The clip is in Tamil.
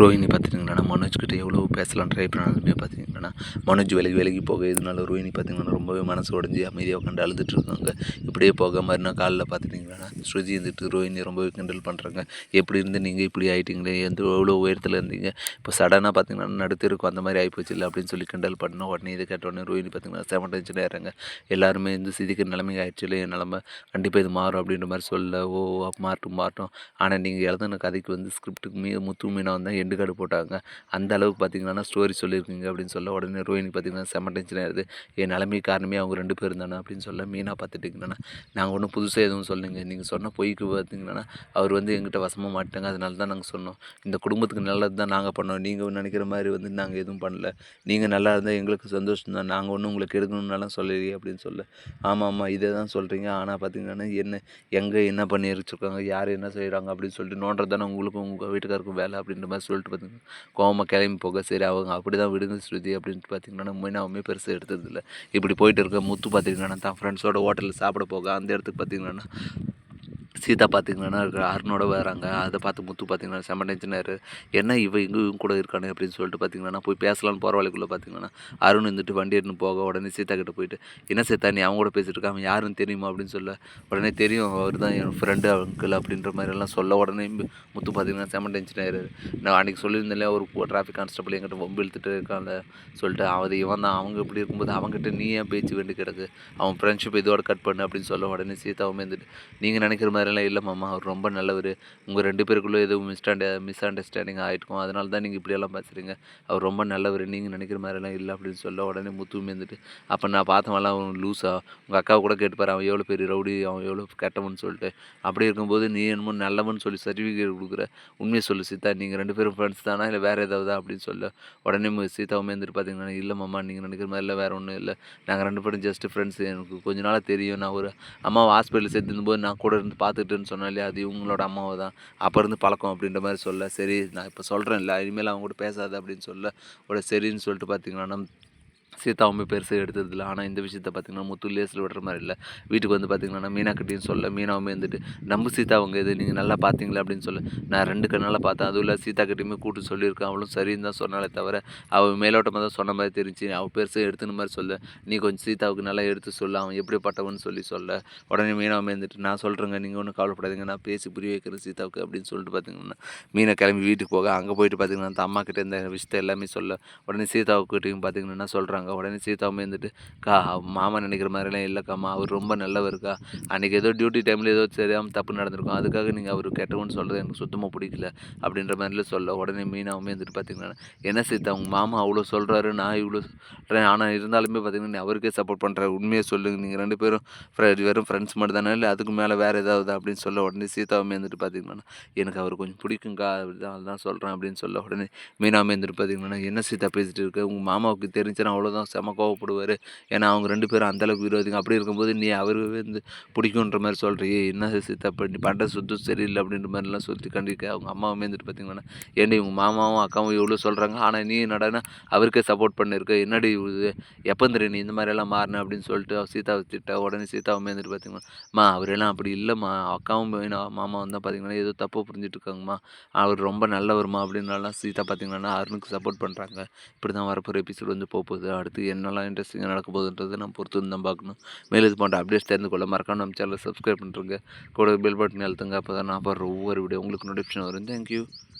ரோஹினி பார்த்துட்டிங்கன்னா மனோஜ்கிட்ட எவ்வளோ பேசலாம் ட்ரை பண்ணாலுமே பார்த்திங்கன்னா மனோஜ் விலகி விலகி போக இதனால ரோஹினி பார்த்திங்கன்னா ரொம்பவே மனசு உடஞ்சி அமைதியாக உட்காந்து அழுதுட்டு இருக்காங்க. இப்படியே போக மறுநாள் காலைல பார்த்துட்டிங்கன்னா ஸ்ருதி இருந்துட்டு ரோஹினி ரொம்பவே கிண்டல் பண்ணுறாங்க எப்படி இருந்து நீங்கள் இப்படி ஆகிட்டீங்களே எந்த எவ்வளோ உயரத்தில் இருந்தீங்க? இப்போ சடனாக பார்த்தீங்கன்னா நடுத்தருக்கு அந்த மாதிரி ஆகிப்போச்சு இல்லை அப்படின்னு சொல்லி கிண்டல் பண்ணோம். உடனே இதை கேட்ட உடனே ரோஹினி பார்த்திங்கன்னா செவன் டென்ஷன் ஆகிறாங்க எல்லாருமே இந்த சிதிக்கிற நிலைமை ஆயிடுச்சு இல்லை என் நிலமை கண்டிப்பாக இது மாறும் அப்படின்ற மாதிரி சொல்ல ஓ மாறட்டும் மாறட்டும். ஆனால் நீங்கள் எழுதின கதைக்கு வந்து ஸ்கிரிப்டுக்கு மீ முத்து மீனாக வந்தால் எண்டு கார்டு போட்டாங்க. அந்த அளவுக்கு பார்த்தீங்கன்னா ஸ்டோரி சொல்லியிருக்கீங்க அப்படின்னு சொல்ல உடனே ரோஹினி பார்த்தீங்கன்னா செம்ம டென்ஷன் ஆயிடுது. என் நிலைமை காரணமே அவங்க ரெண்டு பேர் தானே அப்படின்னு சொல்ல மீனா பார்த்துட்டிங்கன்னா நாங்கள் ஒன்றும் புதுசாக எதுவும் சொல்லுங்க நீங்கள் சொன்ன பொய்க்கு பார்த்தீங்கன்னா அவர் வந்து எங்கிட்ட வசமாக மாட்டாங்க. அதனால தான் நாங்கள் சொன்னோம். இந்த குடும்பத்துக்கு நல்லது தான் நாங்கள் பண்ணோம். நீங்கள் நினைக்கிற மாதிரி வந்து நாங்கள் எதுவும் பண்ணல. நீங்கள் நல்லா இருந்தால் எங்களுக்கு சந்தோஷம் தான். நாங்கள் ஒன்றும் உங்களுக்கு எடுக்கணும்னாலும் சொல்லலையே அப்படின்னு சொல்ல. ஆமாம் ஆமாம் இதை தான் சொல்கிறீங்க ஆனால் பார்த்தீங்கன்னா என்ன எங்கே என்ன பண்ணி வச்சுருக்காங்க யார் என்ன செய்கிறாங்க அப்படின்னு சொல்லிட்டு நோண்டுறது தானே உங்களுக்கும் உங்கள் வீட்டுக்காருக்கும் வேலை அப்படின்ற மாதிரி சொல்லிட்டு பார்த்தீங்கன்னா கோவமாக கிளம்பி போக சரி அவங்க அப்படி தான் விடுங்க ஸ்ருதி அப்படின்ட்டு பார்த்தீங்கன்னா மீனாவுமே பெருசாக எடுத்ததில்லை. இப்படி போயிட்டு இருக்க முத்து பார்த்தீங்கன்னா தான் ஃப்ரெண்ட்ஸோட ஹோட்டலில் சாப்பிட போக அந்த இடத்துக்கு பார்த்தீங்கன்னா சீதா பார்த்திங்கன்னா அருணோட வராங்க. அதை பார்த்து முத்து பார்த்திங்கன்னா செம்ம டென்ஷனாரு என்ன இவன் இங்கே இவங்க கூட இருக்கானு? அப்படின்னு சொல்லிட்டு பார்த்திங்கன்னா போய் பேசலான்னு போகிற வழிக்குள்ளே பார்த்திங்கன்னா அருண் இருந்துட்டு வண்டி எடுத்து போக உடனே சீதா கிட்ட போயிட்டு என்ன சீதா நீ அவங்க கூட பேசிட்டு இருக்க? அவன் யாருன்னு தெரியுமா? அப்படின்னு சொல்ல உடனே தெரியும். அவர் தான் என் ஃப்ரெண்டு அங்கிள் அப்படின்ற மாதிரிலாம் சொல்ல உடனே முத்து பார்த்திங்கன்னா செம்ம டென்ஷன் ஆயிரு நான் அன்றைக்கி சொல்லியிருந்தேன் ஒரு டிராஃபிக் கான்ஸ்டபிள் எங்கிட்ட வம்பு இழுத்துட்டு இருக்காங்க சொல்லிட்டு அவன் இவன் தான். அவங்க இப்படி இருக்கும்போது அவங்ககிட்ட நீ ஏன் பேச்சு வேண்டி கிடக்கு? அவன் ஃப்ரெண்ட்ஷிப் இதோட கட் பண்ணு அப்படின்னு சொல்ல உடனே சீதாவும் இருந்துட்டு நீங்கள் நினைக்கிற மாதிரி மாதிரிலாம் இல்லை மாமா. அவர் ரொம்ப நல்லவர். உங்கள் ரெண்டு பேருக்குள்ளே எதுவும் மிஸ்டாண்ட மிஸ் அண்டர்ஸ்டாண்டிங் ஆகிருக்கும் அதனால தான் நீங்கள் இப்படியெல்லாம் பேசுகிறீங்க அவர் ரொம்ப நல்லவர். நீங்கள் நினைக்கிற மாதிரிலாம் இல்லை அப்படின்னு சொல்ல உடனே முத்துவும் இருந்துட்டு அப்போ நான் பார்த்தவன்லாம் அவன் லூஸாக உங்கள் அக்காவை கூட கேட்டுப்பார். அவன் எவ்வளோ பெரிய ரவுடி அவன் எவ்வளோ கெட்டவன் சொல்லிட்டு. அப்படி இருக்கும்போது நீ என்னமோ நல்லவன் சொல்லி சர்டிஃபிகேட் கொடுக்குற. உண்மையை சொல்லு சீதா. நீங்கள் ரெண்டு பேரும் ஃப்ரெண்ட்ஸ் தானா? இல்லை வேறு ஏதாவது? அப்படின்னு சொல்ல உடனே சீதா இருந்துட்டு பார்த்தீங்கன்னா இல்லை மாமா நீங்கள் நினைக்கிற மாதிரி இல்லை வேறு ஒன்றும் இல்லை. நாங்கள் ரெண்டு பேரும் ஜஸ்ட் ஃப்ரெண்ட்ஸ் எனக்கு கொஞ்ச நாளாக தெரியும். நான் ஒரு அம்மாவை ஹாஸ்பிட்டலில் சேர்த்துருந்தபோது நான் கூட இருந்து பார்த்து பார்த்துட்டுன்னு சொன்னாலே அது இவங்களோட அம்மாவை தான். அப்போ இருந்து பழக்கம் அப்படின்ற மாதிரி சொல்ல சரி நான் இப்போ சொல்கிறேன் இல்லை இனிமேல் அவங்க கூட பேசாத அப்படின்னு சொல்ல உட சரின்னு சொல்லிட்டு பார்த்தீங்கன்னா சீதாவுமே பெருசாக எடுத்ததில்ல. ஆனால் இந்த விஷயத்த பார்த்திங்கன்னா முத்து லேஸில் விடுற மாதிரி இல்லை. வீட்டுக்கு வந்து பார்த்திங்கன்னா மீனா கிட்டேயும் சொல்ல மீனாவுமே வந்துட்டு நம்ம சீதா அவங்க இது நீங்கள் நல்லா பார்த்தீங்களா? அப்படின்னு சொல்ல. நான் ரெண்டு கண்ணால் பார்த்தேன். அதுவும் இல்லை சீதா கிட்டேயுமே கூட்டு சொல்லியிருக்கேன். அவளும் சரின்னு தான் சொன்னாலே தவிர அவள் மேலோட்டமாக தான் சொன்ன மாதிரி தெரிஞ்சு அவள் பெருசாக எடுத்துன மாதிரி சொல்ல. நீ கொஞ்சம் சீதாவுக்கு நல்லா எடுத்து சொல்ல. அவன் எப்படிப்பட்டவன்னு சொல்லி சொல்ல. உடனே மீனாவுமே வந்துட்டு நான் சொல்கிறேங்க நீங்கள் ஒன்றும் கவலைப்படாதீங்க. நான் பேசி புரிய வைக்கிறேன் சீதாவுக்கு அப்படின்னு சொல்லிட்டு பார்த்தீங்கன்னா மீனை கிளம்பி வீட்டுக்கு போக அங்கே போயிட்டு பார்த்தீங்கன்னா அந்த அம்மா கிட்டே இந்த விஷயத்தை எல்லாமே சொல்ல. உடனே சீதாவுக்கிட்டையும் பார்த்தீங்கன்னா சொல்கிறாங்க உடனே சீதாவும் இருந்துட்டு கா மாமா நினைக்கிற மாதிரிலாம் இல்லைக்காம்மா அவர் ரொம்ப நல்லவருக்கா? அன்றைக்கி ஏதோ டியூட்டி டைமில் ஏதோ தெரியாமல் தப்பு நடந்திருக்கும். அதுக்காக நீங்கள் அவர் கெட்டவன்னு சொல்கிறது எனக்கு சுத்தமாக பிடிக்கல அப்படின்ற மாதிரிலாம் சொல்ல உடனே மீனாவும் இருந்துட்டு பார்த்தீங்கன்னா என்ன சீதா உங்கள் மாமா அவ்வளோ சொல்கிறாரு நான் இவ்வளோ சொல்கிறேன் ஆனால் இருந்தாலுமே பார்த்தீங்கன்னா அவருக்கே சப்போர்ட் பண்ணுற உண்மையை சொல்லுங்கள் நீங்கள் ரெண்டு பேரும் வெறும் ஃப்ரெண்ட்ஸ் மட்டும் தானே இல்லை அதுக்கு மேலே வேறு ஏதாவது அப்படின்னு சொல்ல உடனே சீதாவும் இருந்துட்டு பார்த்தீங்கன்னா எனக்கு அவர் கொஞ்சம் பிடிக்குங்க்கா அப்படிதான் அதுதான் சொல்கிறேன் அப்படின்னு சொல்ல உடனே மீனாவும் இருந்துட்டு பார்த்தீங்கன்னா என்ன சீதா பேசிட்டு இருக்க? உங்கள் மாமாவுக்கு தெரிஞ்சுன்னா தான் செம கோவப்படுவார். ஏன்னா அவங்க ரெண்டு பேரும் அந்தளவுக்கு விரோதிங்க. அப்படி இருக்கும்போது நீ அவர் வந்து பிடிக்குன்ற மாதிரி சொல்கிறியே என்ன தப்பு நீ பண்ணுற சுத்தம் சரியில்லை அப்படின்ற மாதிரிலாம் சொல்லி கண்டிக்க அவங்க அம்மாவும் இருந்துட்டு பார்த்தீங்கன்னா ஏன்டி உங்கள் மாமாவும் அக்காவும் இவ்வளோ சொல்கிறாங்க ஆனால் நீ என்னடனா அவருக்கே சப்போர்ட் பண்ணியிருக்க என்னடி இது? எப்போ நீ இந்த மாதிரியெல்லாம் மாறின? அப்படின்னு சொல்லிட்டு சீதாவை திட்ட உடனே சீதாவுமே இருந்துட்டு பார்த்தீங்கன்னா மா அவரெல்லாம் அப்படி இல்லைம்மா. அக்காவும் மாமாவும் தான் பார்த்தீங்கன்னா ஏதோ தப்பு புரிஞ்சுட்டு இருக்காங்கம்மா அவர் ரொம்ப நல்லவருமா. அப்படின்னாலாம் சீதா பார்த்தீங்கன்னா அருணுக்கு சப்போர்ட் பண்ணுறாங்க இப்படி தான் வரப்போகிற எபிசோட் வந்து போகுது அடுத்து என்னெல்லாம் இன்ட்ரெஸ்டிங்காக நடக்க போகுதுன்றதை நம்ம பொறுத்து தான் பார்க்கணும். மேலும் இது போன்ற அப்டேட்ஸ் தெரிந்து கொள்ள மறக்காம நம்ம சேனலை சப்ஸ்கிரைப் பண்ணுறங்க கூட பெல் பட்டன் அழுத்துங்க. அப்போ தான் நான் பாடுற ஒவ்வொரு வீடியோ உங்களுக்கு நோட்டிஃபிகேஷன் வரும். தேங்க்யூ